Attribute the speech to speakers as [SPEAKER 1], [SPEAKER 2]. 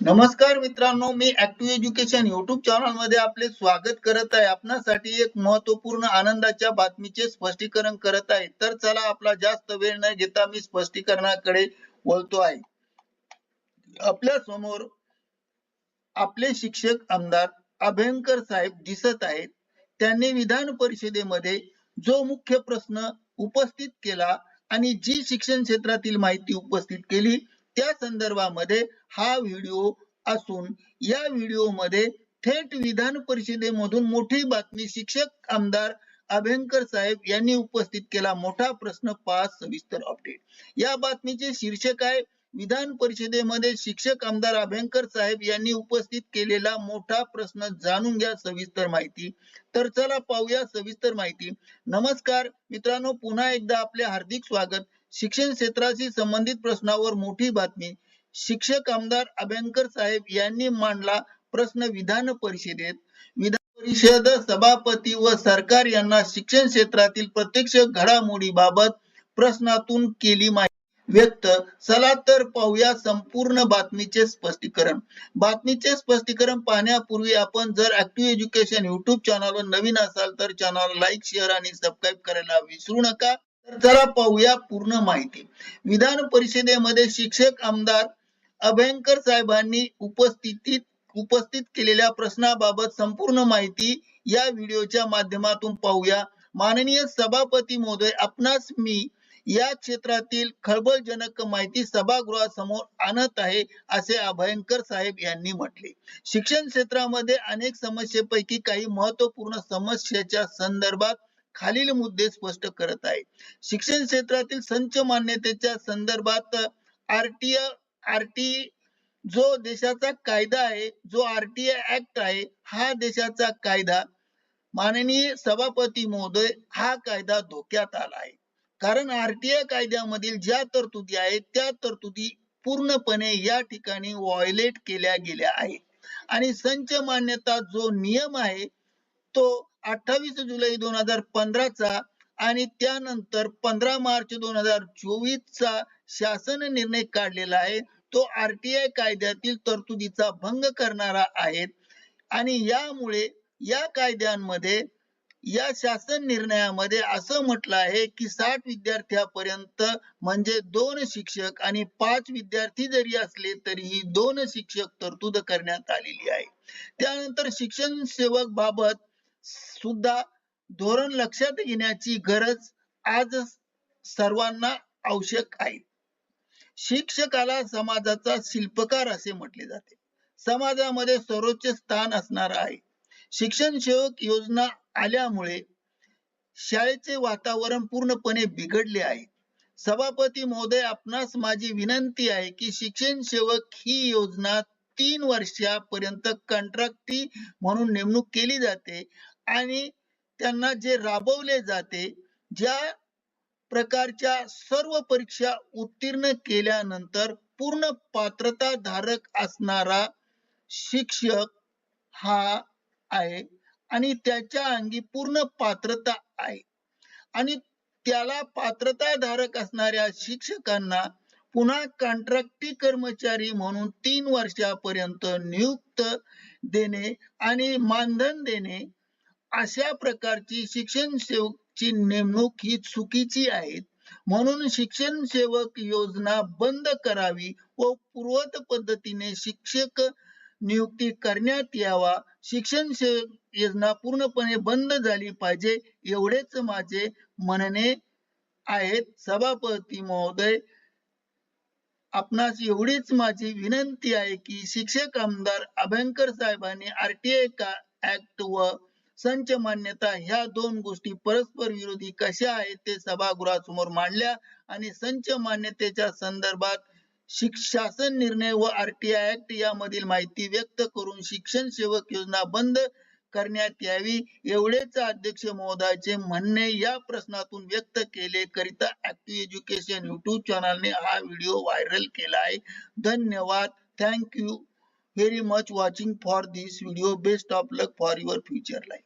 [SPEAKER 1] नमस्कार मित्रांनो मी ऍक्टिव्ह एज्युकेशन युट्यूब चॅनलमध्ये आपले स्वागत करत आहे. आपणासाठी एक महत्त्वपूर्ण आनंदाच्या बातमीचे स्पष्टीकरण करत आहे. तर चला आपला जास्त वेळ न घेता मी स्पष्टीकरणाकडे बोलतो आहे. आपल्यासमोर आपले शिक्षक आमदार अभयंकर साहेब दिसत आहेत. त्यांनी विधान परिषदेमध्ये जो मुख्य प्रश्न उपस्थित केला आणि जी शिक्षण क्षेत्रातील माहिती उपस्थित केली त्या संदर्भामध्ये हा व्हिडिओ असून या व्हिडिओमध्ये थेट विधान परिषदेमधून मोठी बातमी शिक्षक आमदार अभ्यंकर साहेब यांनी उपस्थित केला. मोठा प्रश्न पाच सविस्तर अपडेट या बातमीचे शीर्षक आहे विधान परिषदेमध्ये शिक्षक आमदार अभ्यंकर साहेब यांनी उपस्थित केलेला मोठा प्रश्न जाणून घ्या सविस्तर माहिती. तर चला पाहूया सविस्तर माहिती. नमस्कार मित्रांनो पुन्हा एकदा आपले हार्दिक स्वागत. शिक्षण क्षेत्राशी संबंधित प्रश्नावर मोठी बातमी. शिक्षक आमदार अभ्यंकर साहेब यांनी मांडला प्रश्न विधान परिषदेत. विधान परिषद सभापती व सरकार यांना शिक्षण क्षेत्रातील प्रत्यक्ष घडामोडीबाबत प्रश्नातून केली माहिती. व्यक्त. चला तर पाहूया संपूर्ण बातमीचे स्पष्टीकरण. बातमीचे स्पष्टीकरण पाहण्यापूर्वी आपण जर ऍक्टिव्ह एज्युकेशन युट्यूब चॅनलवर नवीन असाल तर चॅनल लाईक शेअर आणि सबस्क्राईब करायला विसरू नका. तर चला पाहूया पूर्ण माहिती. विधान परिषदेमध्ये शिक्षक आमदार अभयंकर साहेबांनी उपस्थितीत उपस्थित केलेल्या प्रश्नाबाबत संपूर्ण माहिती या व्हिडिओच्या माध्यमातून पाहूया. माननीय सभापती महोदय आपणास मी या क्षेत्रातील खळबळजनक माहिती सभागृहासमोर आणत आहे असे अभयंकर साहेब यांनी म्हटले. शिक्षण क्षेत्रामध्ये अनेक समस्येपैकी काही महत्त्वपूर्ण समस्येच्या संदर्भात खालील मुद्दे स्पष्ट करत आहे शिक्षण क्षेत्रातील संच मान्यतेच्या संदर्भात आरटीआय आरटी जो देशाचा कायदा आहे जो आरटीआय ऍक्ट आहे हा देशाचा कायदा माननीय सभापती महोदय हा कायदा धोक्यात आला आहे. कारण आरटीआय कायद्यामधील ज्या तरतुदी आहेत त्या तरतुदी पूर्णपणे या ठिकाणी व्हायलेट केल्या गेल्या आहेत. आणि संच मान्यता जो नियम आहे तो अठ्ठावीस जुलै दोन हजार पंधराचा आणि त्यानंतर पंधरा मार्च दोन हजार चोवीस चा शासन निर्णय काढलेला आहे तो आरटीआय कायद्यातील तरतुदीचा भंग करणारा आहे. आणि यामुळे या कायद्यांमध्ये या शासन निर्णयामध्ये असं म्हटलं आहे की साठ विद्यार्थ्यापर्यंत म्हणजे दोन शिक्षक आणि पाच विद्यार्थी जरी असले तरीही दोन शिक्षक तरतूद करण्यात आलेली आहे. त्यानंतर शिक्षण सेवक बाबत सुद्धा धोरण लक्षात घेण्याची गरज आज सर्वांना आवश्यक आहे. शिक्षकाला समाजाचा शिल्पकार असे म्हटले जाते. समाजामध्ये सर्वोच्च स्थान असणार आहे. शिक्षण सेवक योजना आल्यामुळे शाळेचे वातावरण पूर्णपणे बिघडले आहे. सभापती महोदय आपणास माझी विनंती आहे की शिक्षण सेवक ही योजना तीन वर्षापर्यंत कंत्राटी म्हणून नेमणूक केली जाते आणि त्यांना जे राबवले जाते ज्या प्रकारच्या सर्व परीक्षा उत्तीर्ण केल्यानंतर पूर्ण पात्रता धारक असणारा शिक्षक हा आहे आणि त्याच्या अंगी पूर्ण पात्रता आहे. आणि त्याला पात्रता धारक असणाऱ्या शिक्षकांना पुन्हा कॉन्ट्रॅक्टी कर्मचारी म्हणून तीन वर्षापर्यंत नियुक्त देणे आणि मानधन देणे अशा प्रकारची शिक्षण सेवकची नेमणूक ही चुकीची आहे. म्हणून शिक्षण सेवक योजना बंद करावी व पूर्वत पद्धतीने शिक्षक नियुक्ती करण्यात यावा. शिक्षण योजना पूर्णपणे बंद झाली पाहिजे एवढेच माझे म्हणणे आहेत. सभापती महोदय आपणास एवढीच माझी विनंती आहे की शिक्षक आमदार अभ्यंकर साहेबांनी आरटीआय का ऍक्ट व संच मान्यता ह्या दोन गोष्टी परस्पर विरोधी कशा आहेत ते सभागृहासमोर मांडल्या आणि संच मान्यतेच्या संदर्भात शासन निर्णय व आरटीआय ऍक्ट यामधील माहिती व्यक्त करून शिक्षण सेवक योजना बंद करण्यात यावी एवढेच अध्यक्ष महोदयाचे म्हणणे या प्रश्नातून व्यक्त केले. करिता ऍक्टिव्ह एज्युकेशन युट्यूब चॅनलने हा व्हिडिओ व्हायरल केला आहे. धन्यवाद. Thank you very much watching for this video best of luck for your future life